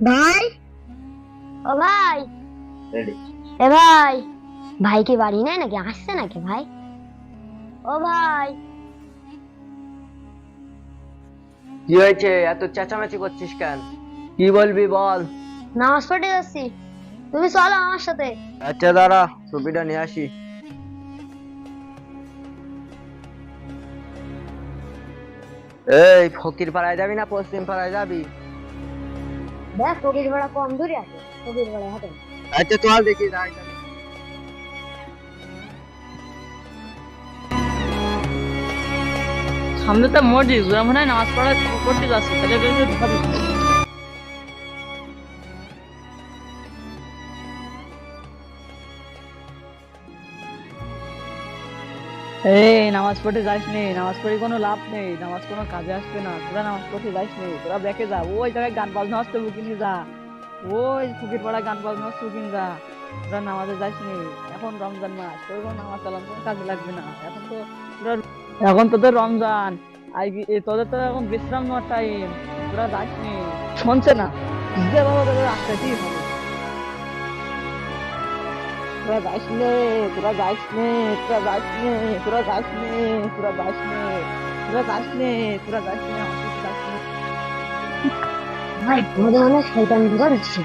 ভাই? ও ভাই। রেডি। এ ভাই ভাই কি বাড়ি নেই নাকি? আসছে নাকি ভাই? ও ভাই। কি হয়েছে? এত চেঁচামেচি করছিস কেন? কি বলবি বল? নামাজ পড়তে যাচ্ছি। তুমি চলো আমার সাথে। আচ্ছা দাঁড়া টুপিটা নিয়ে আসি। এই ফকির পাড়ায় যাবি না পশ্চিম পাড়ায় যাবি? দেখ কবির ভাড়া কম দূরে আছে কবির ভাড়া হাতে আচ্ছা চল দেখি যাই সামনে তো মসজিদ ওরা মনে হয় নামাজ পড়া করতে যাচ্ছে তাহলে এই, নামাজ পড়তে যাস নি, নামাজ পড়ে কোনো লাভ নেই, নামাজ কোনো কাজে আসবে না, তোরা নামাজ পড়তে যাস নি, তোরা দেখে যা, ওই জায়গায় গান বাজনা হচ্ছে বুকিনি যা, ওই ফুকির পাড়া গান বাজনা হচ্ছে বুকিন যা, তোরা নামাজে যাস নি, এখন রমজান মাস, তোর কোনো নামাজ চালান কোনো কাজে লাগবে না, এখন তো তোরা এখন তোদের রমজান, আর তোদের তো এখন বিশ্রাম নেওয়ার টাইম তোরা যাস নি, শুনছে না যে বাবা তোদের আসতেই হবে তোরা যাস নে তোরা যাস নে তোরা যাস নে তোরা যাস নে তোরা যাস নে তোরা যাস নে তোরা যাস নে আমার সাথে যাস নে ভাই অনেক শয়তান দিচ্ছে।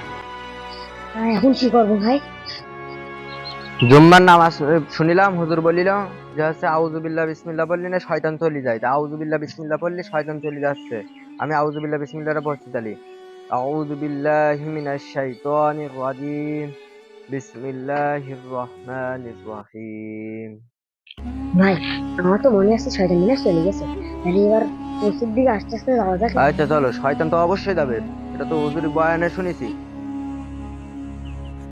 এখন কি করব ভাই? জুম্মার নামাজ শুনিলাম হুজুর বলিলাম যে হচ্ছে আউজুবিল্লাহ বিসমিল্লাহ বললি না শয়তান চলে যায়। তা আউজুবিল্লাহ বিসমিল্লাহ পড়লে শয়তান চলে যাচ্ছে। আমি আউজুবিল্লাহ বিসমিল্লাহটা পড়তে চালি। আউযু বিল্লাহি মিনাশ শাইতানির রাজিম। বিসমিল্লাহির রহমানির রহিম। ভাই আমার তো মনে আছে শয়তান চলে গেছে। তাহলে এবার মসজিদ দিকে আস্তে আস্তে যাওয়া যাক। আচ্ছা চলো শয়তান তো অবশ্যই যাবে। এটা তো হুজুর বয়ানে শুনেছি।